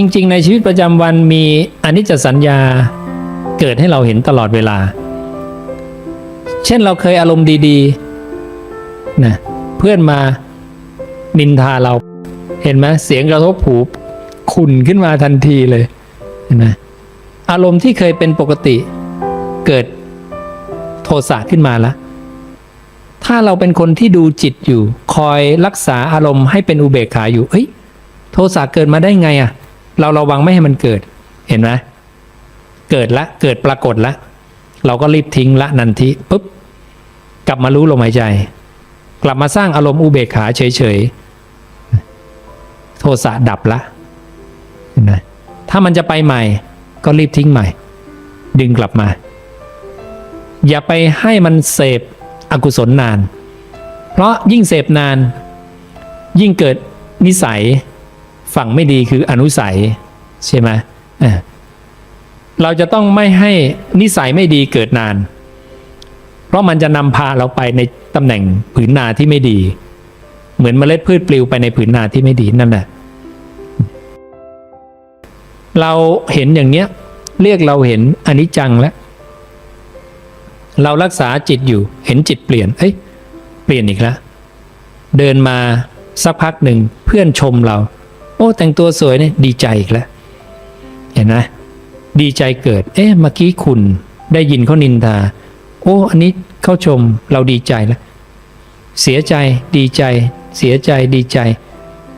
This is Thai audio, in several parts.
จริง ๆ ในชีวิตประจำวันมีอนิจจสัญญาเกิดให้เราเห็นตลอดเวลา เช่นเราเคยอารมณ์ดีๆนะเพื่อนมานินทาเรา เห็นไหมเสียงกระทบหูขุนขึ้นมาทันทีเลยเห็นไหมอารมณ์ที่เคยเป็นปกติเกิดโทสะขึ้นมาแล้วถ้าเราเป็นคนที่ดูจิตอยู่ คอยรักษาอารมณ์ให้เป็นอุเบกขาอยู่เฮ้ยโทสะเกิดมาได้ไงอะ่ะ เราระวังไม่ให้มันเกิด เห็นไหมเกิดละ เกิดปรากฏละ เราก็รีบทิ้งละนันทิปุ๊บ กลับมารู้ลมหายใจ กลับมาสร้างอารมณ์อุเบกขาเฉยๆ โทสะดับละ เห็นไหมถ้ามันจะไปใหม่ ก็รีบทิ้งใหม่ ดึงกลับมา อย่าไปให้มันเสพอกุศลนาน เพราะยิ่งเสพนาน ยิ่งเกิดนิสัย ฝั่งไม่ดีคืออนุสัยใช่ไหมเออเราจะต้องไม่ให้นิสัยไม่ดีเกิดนาน เพราะมันจะนำพาเราไปในตำแหน่งผืนนาที่ไม่ดี เหมือนเมล็ดพืชปลิวไปในผืนนาที่ไม่ดีนั่นแหละเราเห็นอย่างเนี้ย เรียกเราเห็นอนิจจังแล้วเรารักษาจิตอยู่ เห็นจิตเปลี่ยนเอ้ยเปลี่ยนอีกแล้วเดินมาสักพักหนึ่งเพื่อนชมเรา โอ้ แต่งตัวสวยเนี่ยดีใจอีกแล้ว เห็นไหมดีใจเกิด เอ๊ะเมื่อกี้คุณได้ยินเขานินทา โอ้ อันนี้เขาชมเราดีใจแล้ว เสียใจดีใจ เสียใจดีใจ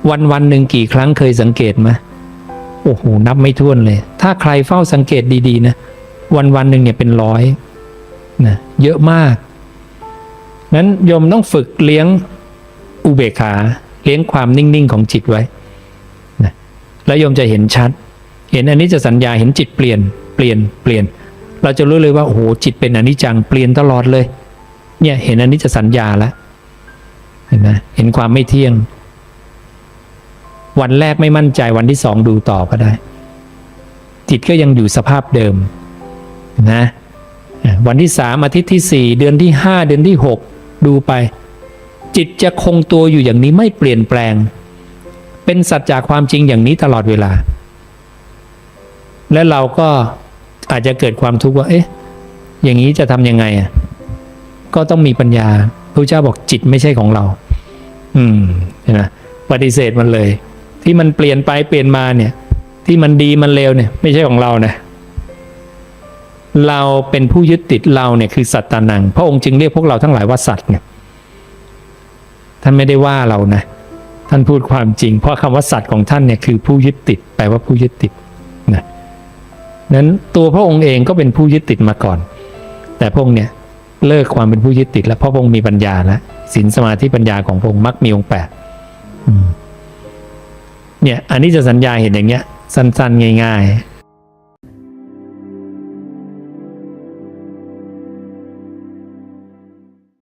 วันวันหนึ่งกี่ครั้งเคยสังเกตไหมโอ้โหนับไม่ถ้วนเลย ถ้าใครเฝ้าสังเกตดีๆนะวันวันหนึ่งเนี่ยเป็นร้อยนะเยอะมากนั้นโยมต้องฝึกเลี้ยงอุเบกขา เลี้ยงความนิ่ง ๆ ของจิตไว้ แล้วโยมจะเห็นชัด เห็นอันนี้จะสัญญาเห็นจิตเปลี่ยนเปลี่ยนเปลี่ยน เราจะรู้เลยว่าโอ้โหจิตเป็นอนิจจังเปลี่ยนตลอดเลย เนี่ยเห็นอันนี้จะสัญญาแล้วเห็นไหมเห็นความไม่เที่ยง วันแรกไม่มั่นใจวันที่สองดูต่อก็ได้ จิตก็ยังอยู่สภาพเดิมนะอะวันที่สามอาทิตย์ที่สี่เดือนที่ห้าเดือนที่หกดูไป จิตจะคงตัวอยู่อย่างนี้ไม่เปลี่ยนแปลง เป็นสัจจากความจริงอย่างนี้ตลอดเวลา และเราก็อาจจะเกิดความทุกข์ว่า เอ๊ะ อย่างนี้จะทำยังไงอะก็ต้องมีปัญญาพระเจ้าบอกจิตไม่ใช่ของเรา อืมนไหมปฏิเสธมันเลย ที่มันเปลี่ยนไปเปลี่ยนมาเนี่ย ที่มันดีมันเลวเนี่ย ไม่ใช่ของเรานะเราเป็นผู้ยึดติดเราเนี่ยคือสัตตานัง พระองค์จึงเรียกพวกเราทั้งหลายว่าสัตว์เนี่ยท่านไม่ได้ว่าเรานะ ท่านพูดความจริง เพราะคำว่าสัตว์ของท่านเนี่ยคือผู้ยึดติดแปลว่าผู้ยึดติดนะนั้นตัวพระองค์เองก็เป็นผู้ยึดติดมาก่อน แต่พระองค์เนี่ยเลิกความเป็นผู้ยึดติด แล้วเพราะพระองค์มีปัญญาแล้วศีลสมาธิปัญญาของพระองค์มักมีองค์แปดเนี่ยอันนี้จะสัญญาเห็นอย่างเงี้ยสั้นๆ ง่าย ๆ